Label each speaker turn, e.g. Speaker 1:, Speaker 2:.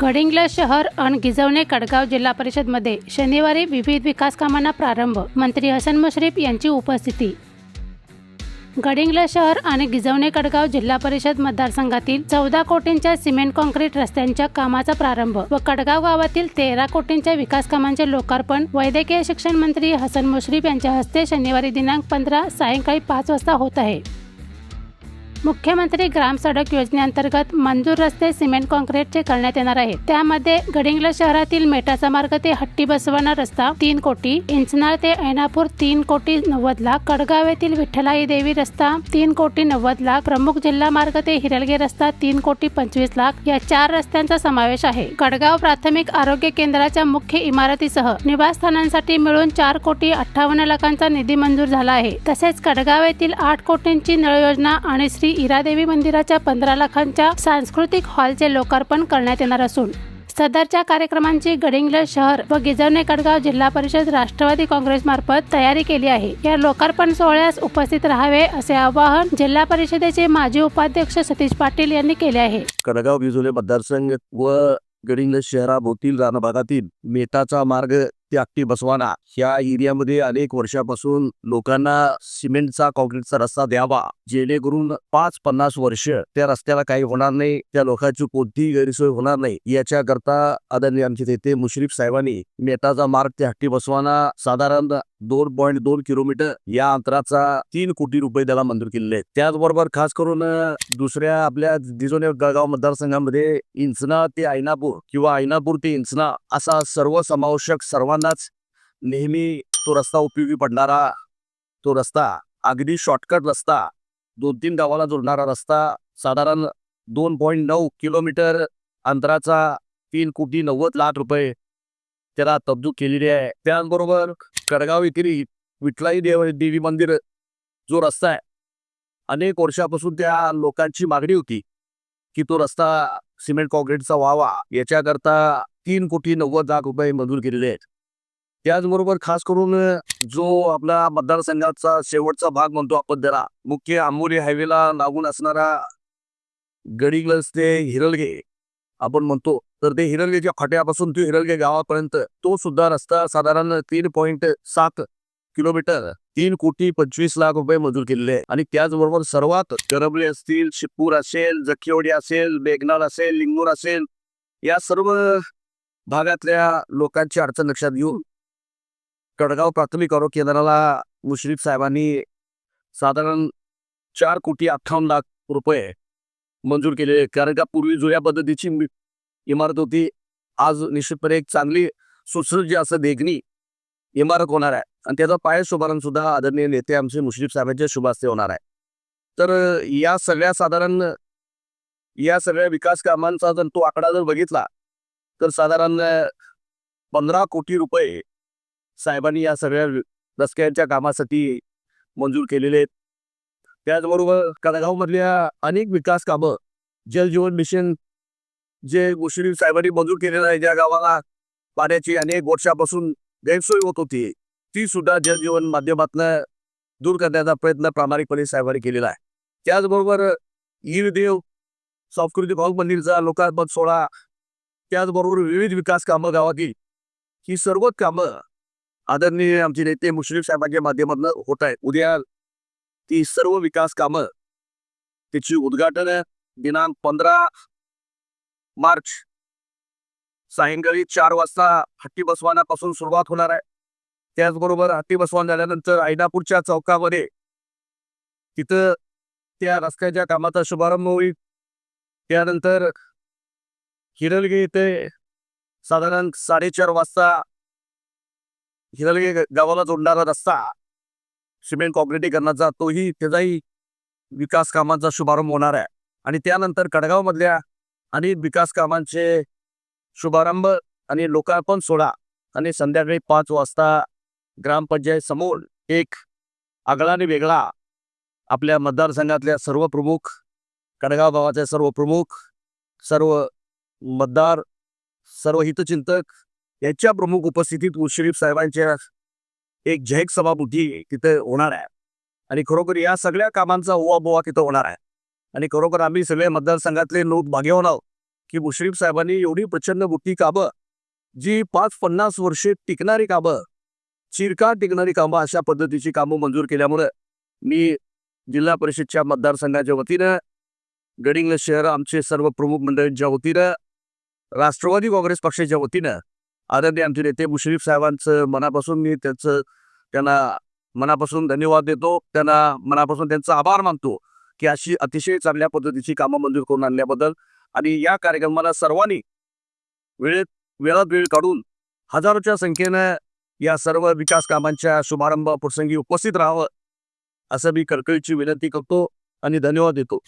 Speaker 1: गडिंग्लज शहर आणि गिजवणे कडगाव जिल्हा परिषदमध्ये शनिवारी विविध विकास कामांना प्रारंभ. मंत्री हसन मुश्रीफ यांची उपस्थिती. गडिंग्लज शहर आणि गिजवणे कडगाव जिल्हा परिषद मतदारसंघातील चौदा कोटींच्या सिमेंट कॉन्क्रीट रस्त्यांच्या कामाचा प्रारंभ व कडगाव गावातील तेरा कोटींच्या विकास कामांचे लोकार्पण वैद्यकीय शिक्षण मंत्री हसन मुश्रीफ यांच्या हस्ते शनिवारी दिनांक पंधरा सायंकाळी पाच वाजता होत आहे. मुख्यमंत्री ग्राम सडक योजनेअंतर्गत मंजूर रस्ते सिमेंट कॉन्क्रीटचे करण्यात येणार आहे त्यामध्ये गडिंगला शहरातील मेटाचा मार्ग ते हट्टी बसवाना रस्ता तीन कोटी इंचनाळ ते ऐनापूर तीन कोटी नव्वद लाख कडगाव येथील विठ्ठलाई देवी रस्ता तीन कोटी नव्वद लाख प्रमुख जिल्हा मार्ग ते हिरलगे रस्ता तीन कोटी पंचवीस लाख या चार रस्त्यांचा समावेश आहे. कडगाव प्राथमिक आरोग्य केंद्राच्या मुख्य इमारतीसह निवासस्थानांसाठी मिळून चार कोटी अठ्ठावन्न लाखांचा निधी मंजूर झाला आहे. तसेच कडगाव येथील आठ कोटींची नळ योजना आणि श्री इरादेवी मंदिराच्या पंधरा लाखांच्या सांस्कृतिक हॉलचे लोकार्पण करण्यात येणार असून सदरच्या कार्यक्रमांची गडिंग्लज शहर व गिजवणे कडगाव जिल्हा परिषद राष्ट्रवादी काँग्रेस मार्फत तयारी केली आहे. या लोकार्पण सोहळ्यास उपस्थित राहावे असे आवाहन जिल्हा परिषदेचे माजी उपाध्यक्ष सतीश पाटील यांनी केले आहे.
Speaker 2: कडगाव बिजोले मतदारसंघ व गडिंग्लज शहराभोवतील रानभागातील मेटाचा मार्ग ते आखटी बसवाना. ह्या एरियामध्ये अनेक वर्षापासून लोकांना सिमेंटचा कॉन्क्रीटचा रस्ता द्यावा. जेणेकरून पाच पन्नास वर्ष त्या रस्त्याला काही होणार नाही. त्या लोकांची कोणतीही गैरसोय होणार नाही. याच्याकरता आदरणीय आमचे नेते मुश्रीफ साहेबांनी मेटाचा मार्ग ते हट्टी बसवाना. साधारण दोन पॉईंट दोन किलोमीटर या अंतराचा तीन कोटी रुपये त्याला मंजूर केलेले आहेत. त्याचबरोबर खास करून दुसऱ्या आपल्या दिजोने गळगाव मतदारसंघामध्ये इंचना ते ऐनापूर किंवा ऐनापूर ते इंचना असा सर्व समावेशक सर्वांनाच नेहमी तो रस्ता उपयोगी पडणारा तो रस्ता अगदी शॉर्टकट रस्ता दोन तीन गावाला जोडणारा रस्ता साधारण दोन पॉईंट नऊ किलोमीटर अंतराचा तीन कोटी नव्वद लाख रुपये त्याला तब्दूक केलेली आहे. त्याचबरोबर कडगाव विक्री विठलाई देव देवी मंदिर जो रस्ता आहे. अनेक वर्षापासून त्या लोकांची मागणी होती की तो रस्ता सिमेंट कॉन्क्रीटचा व्हावा. याच्याकरता तीन कोटी नव्वद लाख रुपये मंजूर केलेले आहेत. त्याचबरोबर खास करून जो आपला मतदारसंघाचा शेवटचा भाग म्हणतो आपण त्याला मुख्य आंबोली हायवेला लागून असणारा गडिंग्लज ते हिरलगे आपण म्हणतो. तर ते हिरलगेच्या फाट्यापासून ते हिरलगे गावापर्यंत तो सुद्धा रस्ता साधारण तीन पॉईंट सात किलोमीटर तीन कोटी पंचवीस लाख रुपये मंजूर केलेले आहे. आणि त्याचबरोबर सर्वात करबले असतील शिपूर असेल जखिवडी असेल बेगनाल असेल लिंगूर असेल या सर्व भागातल्या लोकांची अडचण लक्षात घेऊन कडगाव प्राथमिक आरोग्य केंद्राला मुश्रीफ साहेबांनी साधारण चार कोटी अठ्ठावन्न लाख रुपये मंजूर केले कारण का पूर्वी जुन्या पद्धतीची इमारत होती. आज निश्चितपणे एक चांगली सुसज्ज असं देखणी इमारत होणार आहे. आणि त्याचा पाय शुभारंभ सुद्धा आदरणीय नेते आमचे मुश्रीफ साहेबांच्या शुभास्ते होणार आहे. तर या सगळ्या साधारण या सगळ्या विकास कामांचा जर तो आकडा जर बघितला तर साधारण पंधरा कोटी रुपये साहेबांनी या सगळ्या रस्त्यांच्या कामासाठी मंजूर केलेले आहेत. त्याचबरोबर कडगावमधल्या अनेक विकास कामं जलजीवन मिशन जे गोष्टी साहेबांनी मंजूर केलेलं आहे ज्या गावाला पाण्याची अनेक वर्षापासून गैरसोय होत होती ती सुद्धा जलजीवन माध्यमातून दूर करण्याचा प्रयत्न प्रामाणिकपणे साहेबांनी केलेला आहे. त्याचबरोबर ईरदेव सांस्कृतिक हॉल मंदिरचा लोकार्पण सोहळा त्याचबरोबर विविध विकास कामं गावातील ही सर्वच कामं आदरणीय आमचे नेते मुश्रीफ साहेबांच्या माध्यमातून होत आहेत. उद्या ती सर्व विकास कामं त्याची उद्घाटन दिनांक पंधरा मार्च. सायंकाळी चार वाजता हट्टी बसवानापासून सुरुवात होणार आहे. त्याचबरोबर हट्टी बसवान झाल्यानंतर ऐनापूरच्या चौकामध्ये तिथं त्या रस्त्याच्या कामाचा शुभारंभ होईल. त्यानंतर हिरलगे येथे साधारण साडेचार वाजता हिरलगे गावाला जोडणारा रस्ता सिमेंट कॉन्क्रिटीकरणाचा तोही त्याचाही विकास कामांचा शुभारंभ होणार आहे. आणि त्यानंतर कडगावमधल्या आणि विकास कामांचे शुभारंभ आणि लोकार्पण सोहळा आणि संध्याकाळी पाच वाजता ग्रामपंचायत समोर एक आगळा आणि वेगळा आपल्या मतदारसंघातल्या सर्व प्रमुख कडगाव गावाचे सर्व प्रमुख सर्व मतदार सर्व हितचिंतक यांच्या प्रमुख उपस्थितीत मुश्रीफ साहेबांच्या एक जैक सभामुठी तिथे होणार आहे. आणि खरोखर या सगळ्या कामांचा ओवाबोवा तिथं होणार आहे. आणि खरोखर आम्ही सगळे मतदारसंघातले लोक भाग्यवान आहोत की मुश्रीफ साहेबांनी एवढी प्रचंड मोठी काबं जी पाच पन्नास वर्षे टिकणारी कामं चिरकाळ टिकणारी कामं अशा पद्धतीची कामं मंजूर केल्यामुळं मी जिल्हा परिषदच्या मतदारसंघाच्या वतीनं गडिंग्लज शहर आमचे सर्व प्रमुख मंडळींच्या वतीनं राष्ट्रवादी काँग्रेस पक्षाच्या वतीनं आदरणीय आमचे नेते मुश्रीफ साहेबांचं मनापासून मी त्यांचं त्यांना मनापासून धन्यवाद देतो त्यांना मनापासून त्यांचा आभार मानतो. की अशी अतिशय चांगल्या पद्धतीची कामं मंजूर करून आणल्याबद्दल आणि या कार्यक्रमाला सर्वांनी वेळेत वेळात वेळ काढून हजारोच्या संख्येनं या सर्व विकास कामांच्या शुभारंभ प्रसंगी उपस्थित राहावं असं मी कळकळीची विनंती करतो आणि धन्यवाद देतो.